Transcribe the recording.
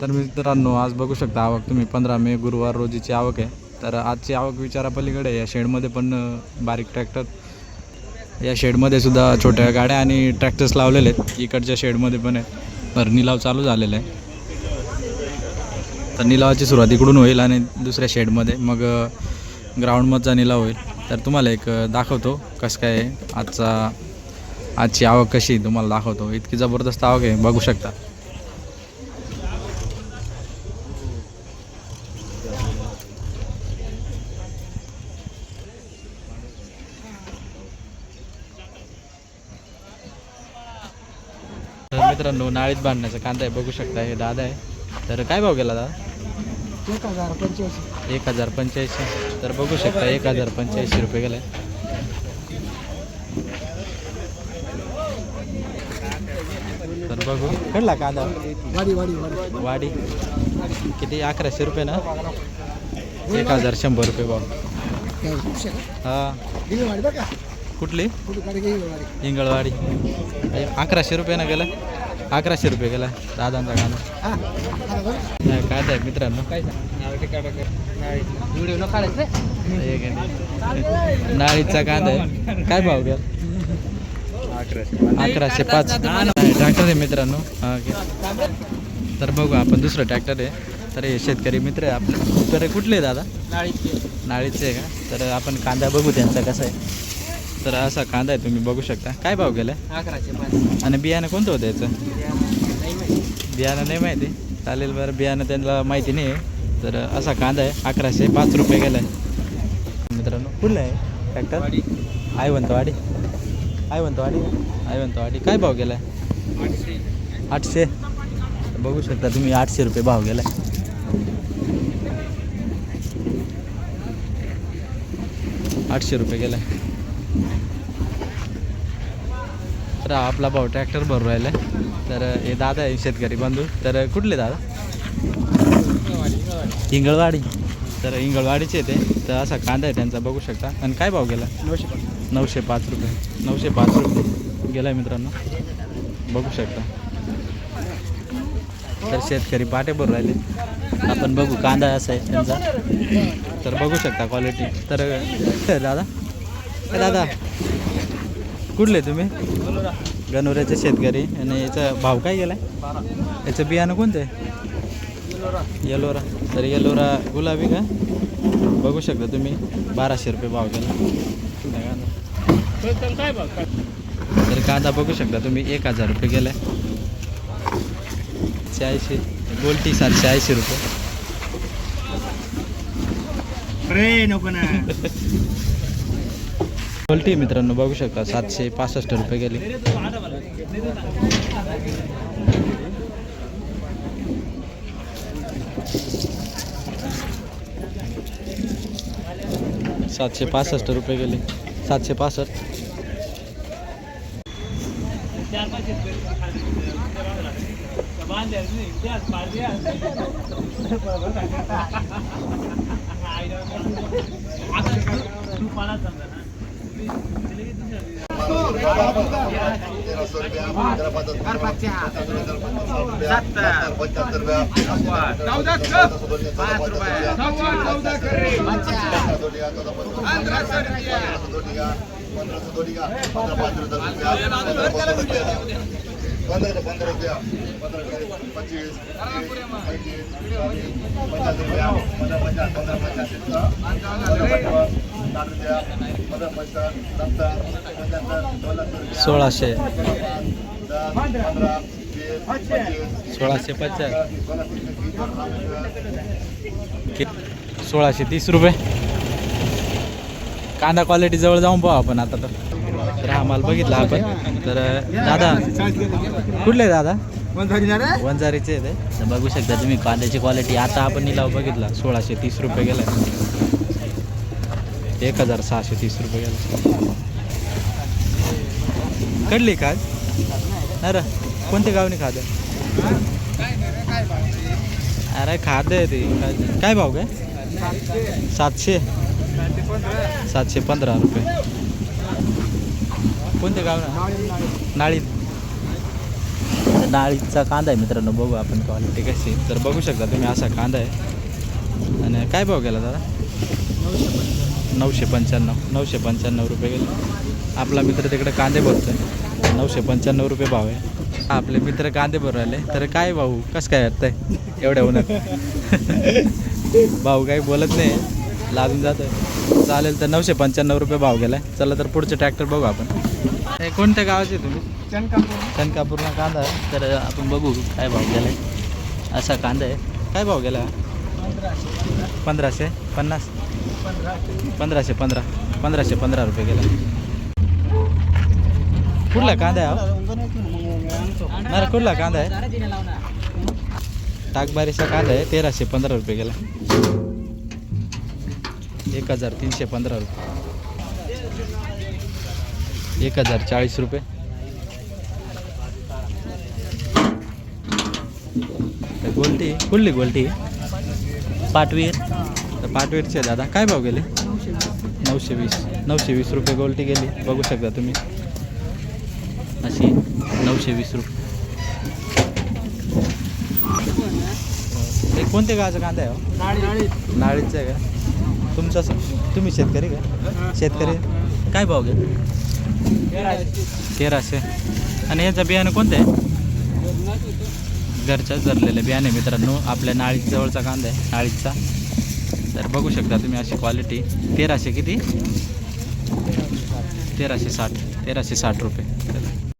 तर मित्रांनो आज बघू शकता आवक तुम्ही. पंधरा मे गुरुवार रोजीची आवक आहे. तर आजची आवक विचारापलीकडे या शेडमध्ये पण बारीक ट्रॅक्टर या शेडमध्ये सुद्धा छोट्या गाड्या आणि ट्रॅक्टर्स लावलेले आहेत. इकडच्या शेडमध्ये पण आहे. तर निलाव चालू झालेला आहे. तर निलावाची सुरुवात इकडून होईल आणि दुसऱ्या शेडमध्ये. मग ग्राउंडमधचा निलाव होईल. तर तुम्हाला एक दाखवतो कसं काय आहे. आजचा आजची आवक कशी आहे तुम्हाला दाखवतो. इतकी जबरदस्त आवक आहे बघू शकता तर मित्रांनो नाळीत बांधण्याचा कांदा आहे बघू शकता हे दादा आहे. तर काय भाव गेला दादा? एक हजार पंच्याऐंशी. एक हजार पंच्याऐंशी. तर बघू शकता एक हजार पंच्याऐंशी रुपये गेलाय तर बघू. कळला कांदा. वाडी वाडी वाडी किती? अकराशे रुपये ना? एक हजार शंभर रुपये भाव? हा. गेली कुठली कुठे गाडी गेली वाडी इंगळवाडी. हे अकराशे रुपये ना गेला? अकराशे रुपये गेला. दादांचा कांदा बघ. नाही, कांदा आहे मित्रांनो? काय व्हिडिओ काढायचं. नाळीचा कांदा आहे. काय भाव घ्या अकराशे. पाच. ट्रॅक्टर आहे मित्रांनो. हा. तर बघू आपण दुसरं ट्रॅक्टर आहे. तर हे शेतकरी मित्र आहे. आपले तर कुठले आहे दादा? नाळीचे आहे का? तर आपण कांदा बघू त्यांचा कसा आहे. तर असा कांदा आहे तुम्ही बघू शकता. काय भाव गेला अकराशे पाच. आणि बियाणं कोणतं होतं याचं? बियाणं नाही माहिती. चालेल बरं बियाणं त्यांना माहिती नाही. आहे तर असा कांदा आहे अकराशे पाच रुपये गेला आहे मित्रांनो कुठलं आहे. ट्रॅक्टर? आयवंतवाडी. आयवंतवाडी? आयवंतवाडी. काय भाव गेला आहे आठशे. बघू शकता तुम्ही आठशे रुपये भाव गेला आहे आठशे रुपये गेला आहे तर आपला भाऊ ट्रॅक्टर भरू राहिला तर हे दादा आहे शेतकरी बंधू. तर कुठले दादा? इंगळवाडी. तर इंगळवाडीचे ते. तर असा कांदा आहे त्यांचा बघू शकता. आणि काय भाव गेला? नऊशे पाच. नऊशे पाच रुपये. नऊशे पाच रुपये. गेला आहे मित्रांनो. बघू शकता. तर शेतकरी पाटे भरू राहिले. आपण बघू कांदा असा आहे त्यांचा. तर बघू शकता क्वालिटी तर दादा? दादा. कुठले तुम्ही? गणोऱ्याचे शेतकरी. आणि याचा भाव काय गेला याचं बियाणं कोणतं आहे? येलोरा. तर येलोरा गुलाबी का? बघू शकता तुम्ही. बाराशे रुपये भाव गेला. तर कांदा बघू शकता तुम्ही. एक हजार रुपये गेलाय. शहाऐंशी गोल्टी सातशे ऐंशी रुपये. नको ना. क्वालिटी मित्रांनो बघू शकता सातशे पासष्ट रुपये गेले. सातशे पासष्ट रुपये गेले. सातशे पासष्ट. पंधरा पंधरा रुपया पंधरा पंचवीस पंचवीस पचास रुपया पंधरा पचास पंधरा पचास साठ रुपया पंधरा पचास सत्तर पंच्याहत्तर दोन सोळाशे दहा पंधरा वीस सोळाशे. सोळाशे पचास सोळाशे सोळाशे तीस रुपये. कांदा क्वालिटी जवळ जाऊन पाहू आपण आता तर. तर हा माल बघितला आपण. तर दादा कुठले दादा? वंजारीचे आहे ते बघू शकता तुम्ही कांद्याची क्वालिटी आता आपण निलाव बघितला. सोळाशे तीस रुपये गेला एक हजार सहाशे तीस रुपये कडली काय अरे कोणत्या गावने खाद अरे खाद आहे ते. काय- भाव काय? सातशे. सातशे पंधरा रुपये. कोणत्या गाव नाळीत डाळीचा कांदा आहे मित्रांनो बघू आपण क्वालिटी कशी तर बघू शकता तुम्ही असा कांदा आहे. आणि काय भाव गेला दादा? नऊशे पंच्याण्णव नऊशे पंच्याण्णव रुपये गेले. आपला मित्र तिकडे कांदे भरतोय. नऊशे पंच्याण्णव रुपये भाव आहे. आपले मित्र कांदे भरू राहिले. तर काय भाऊ? कसं काय वाटतंय? एवढ्या उन्हात. भाऊ काही बोलत नाही. लाजून जातोय. चालेल तर नऊशे पंच्याण्णव रुपये भाव गेलाय चला तर पुढचं ट्रॅक्टर बघू आपण. हे कोणत्या गावाचे तुम्ही? कणकापूरला कांदा आहे. तर आपण बघू काय भाव गेलाय. असा कांदा आहे. काय भाव गेला? पंधराशे. पन्नास? पंधराशे पंधरा. पंधराशे पंधरा रुपये गेला. कुठला कांदा आहे हा? कुठला कांदा आहे? टाकबारीचा कांदा आहे तेराशे पंधरा रुपये गेला. एक हजार तीनशे पंधरा रुपये. एक हजार चाळीस रुपये. गोलटी कुठली गोलटी पाटवीर. तर पाटवीरचे दादा. काय भाव गेले? नऊशे वीस. नऊशे वीस रुपये गोल्टी गेली. बघू शकता तुम्ही. अशी नऊशे वीस रुपये. हे कोणत्या गावाचा कांदा आहे हो? नाळीचं आहे का? तुमचा तुम्ही शेतकरी का? शेतकरी? काय भाव गेले? तेराशे. आणि ह्याचं बियाणं कोणतं आहे? घरच्याच धरलेलं बियाणे मित्रांनो आपल्या नाळीजवळचा कांदा आहे नाळीचा. तर बघू शकता तुम्ही अशी क्वालिटी तेराशे किती? तेराशे साठ. तेराशे साठ रुपये.